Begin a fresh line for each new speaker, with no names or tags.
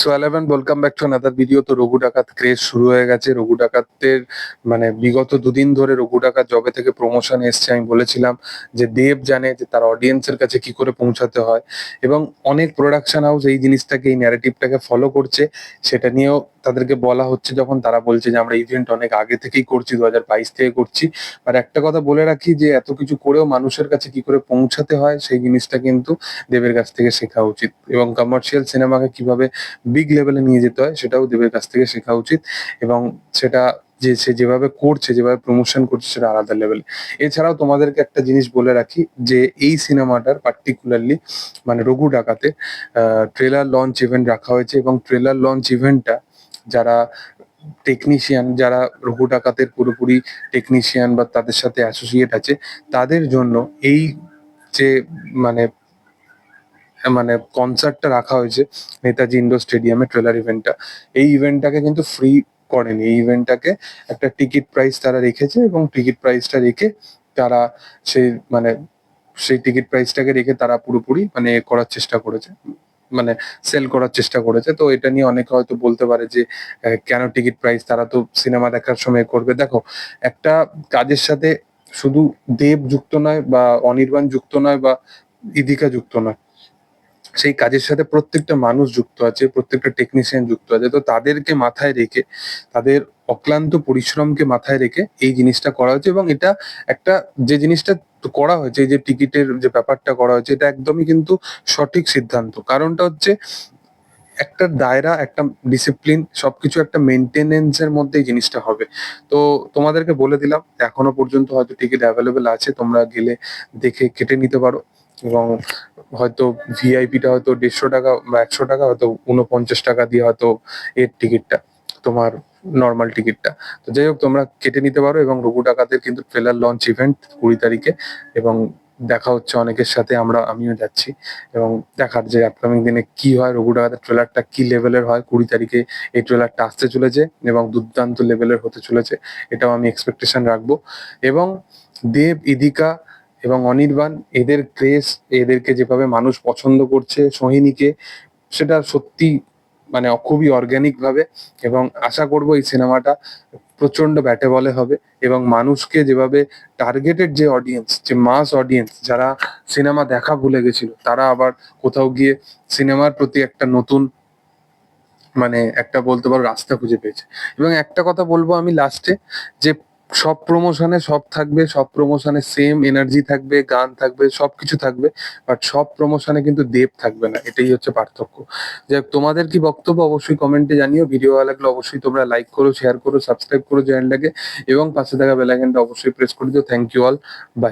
So eleven welcome back to another video তো রঘু ডাকাত craze শুরু হয়ে গেছে। রঘু ডাকাতের মানে বিগত দুদিন ধরে রঘু ডাকাত জবে থেকে প্রমোশন এসছে, আমি বলেছিলাম যে দেব জানে যে তার অডিয়েন্সের কাছে কি করে পৌঁছাতে হয়। এবং অনেক প্রোডাকশন হাউস এই জিনিসটাকে, এই ন্যারেটিভটাকে ফলো করছে। সেটা নিয়েও তাদেরকে বলা হচ্ছে যখন তারা বলছে যে আমরা ইভেন্ট অনেক আগে থেকেই করছি দু হাজার বাইশ থেকে করছি। আর একটা কথা বলে রাখি যে এত কিছু করেও মানুষের কাছে কি করে পৌঁছাতে হয় সেই জিনিসটা কিন্তু দেবের কাছ থেকে শেখা উচিত। এবং কমার্শিয়াল সিনেমাকে কীভাবে বিগ লেভেলে নিয়ে যেতে হয় সেটাও দেবের কাছ থেকে শেখা উচিত। এবং সেটা যে সে যেভাবে করছে, যেভাবে প্রমোশন করছে সেটা আলাদা লেভেলে এছাড়াও তোমাদেরকে একটা জিনিস বলে রাখি যে এই সিনেমাটার পার্টিকুলারলি মানে রঘু ডাকাতে ট্রেলার লঞ্চ ইভেন্ট রাখা হয়েছে এবং ট্রেলার লঞ্চ ইভেন্টটা যারা টেকনিশিয়ান যারা রঘু ডাকাতের পুরোপুরি টেকনিশিয়ান বা তাদের সাথে অ্যাসোসিয়েট আছে, তাদের জন্য এই যে মানে মানে কনসার্টটা রাখা হয়েছে নেতাজি ইন্ডোর স্টেডিয়ামে ট্রেলার ইভেন্টটা এই ইভেন্টটাকে কিন্তু ফ্রি করেনি। এই ইভেন্টটাকে একটা টিকিট প্রাইস তারা রেখেছে এবং টিকিট প্রাইসটা রেখে তারা সেই মানে সেই টিকিট প্রাইসটাকে রেখে তারা পুরোপুরি মানে করার চেষ্টা করেছে। মানে সেল করার চেষ্টা করেছে। তো এটা নিয়ে অনেকে হয়তো বলতে পারে যে কেন টিকিট প্রাইস তারা তো সিনেমা দেখার সময় করবে। দেখো, একটা কাজের সাথে শুধু দেব যুক্ত নয় বা অনির্বাণ যুক্ত নয় বা ইদিকা যুক্ত নয়, সেই কাজের সাথে প্রত্যেকটা মানুষ যুক্ত আছে, প্রত্যেকটা টেকনিশিয়ান যুক্ত আছে। তো তাদেরকে মাথায় রেখে, তাদের অক্লান্ত পরিশ্রমকে মাথায় রেখে এই জিনিসটা করা হয়েছে এবং এটা একটা, যে জিনিসটা করা হয়েছে, এই যে টিকিটের যে ব্যাপারটা করা হয়েছে, এটা একদমই কিন্তু সঠিক সিদ্ধান্ত। কারণটা হচ্ছে একটা দায়রা, একটা ডিসিপ্লিন সবকিছু একটা মেনটেনেন্স এর মধ্যে এই জিনিসটা হবে। তো তোমাদেরকে বলে দিলাম, এখনও পর্যন্ত হয়তো টিকিট অ্যাভেলেবেল আছে, তোমরা গেলে দেখে কেটে নিতে পারো। এবং হয়তো ভিআইপিটা হয়তো দেড়শো টাকা বা একশো টাকা, হয়তো উনপঞ্চাশ টাকা দিয়ে হয়তো এর টিকিটটা তোমার নর্মাল টিকিটটা তো যাই হোক, তোমরা কেটে নিতে পারো এবং রঘু ডাকাতের কিন্তু ট্রেলার লঞ্চ ইভেন্ট কুড়ি তারিখে এবং দেখা হচ্ছে অনেকের সাথে, আমরা, আমিও যাচ্ছি। এবং দেখার যে আপকামিং দিনে কি হয়, রঘু ডাকাতের ট্রেলারটা কি লেভেলের হয়, কুড়ি তারিখে এই ট্রেলারটা আসতে চলেছে এবং দুর্দান্ত লেভেলের হতে চলেছে, এটাও আমি এক্সপেকটেশন রাখব। এবং দেব, ইদিকা এবং অনির্বাণ, এদের ক্রেস এদেরকে যেভাবে মানুষ পছন্দ করছে, সোহিনীকে, সেটা সত্যি মানে খুবই অর্গ্যানিক ভাবে এবং আশা করব এই সিনেমাটা প্রচণ্ড ব্যাটে বলে হবে এবং মানুষকে যেভাবে টার্গেটেড যে অডিয়েন্স যে মাস অডিয়েন্স যারা সিনেমা দেখা ভুলে গেছিল, তারা আবার কোথাও গিয়ে সিনেমার প্রতি একটা নতুন মানে একটা বলতে পারো রাস্তা খুঁজে পেয়েছে। এবং একটা কথা বলব আমি লাস্টে যে সব প্রমোশনে সব থাকবে, সব প্রমোশনে সেম এনার্জি থাকবে, গান থাকবে, সবকিছু থাকবে বাট সব প্রমোশনে কিন্তু দেব থাকবে না, এটাই হচ্ছে পার্থক্য। যে তোমাদের কি বক্তব্য অবশ্যই কমেন্টে জানিও ভিডিও ভালো লাগলে অবশ্যই তোমরা লাইক করো শেয়ার করো সাবস্ক্রাইব করো চ্যানেলটাকে এবং পাশে থাকা বেলাইকনটা অবশ্যই প্রেস করে দিও। Thank you all by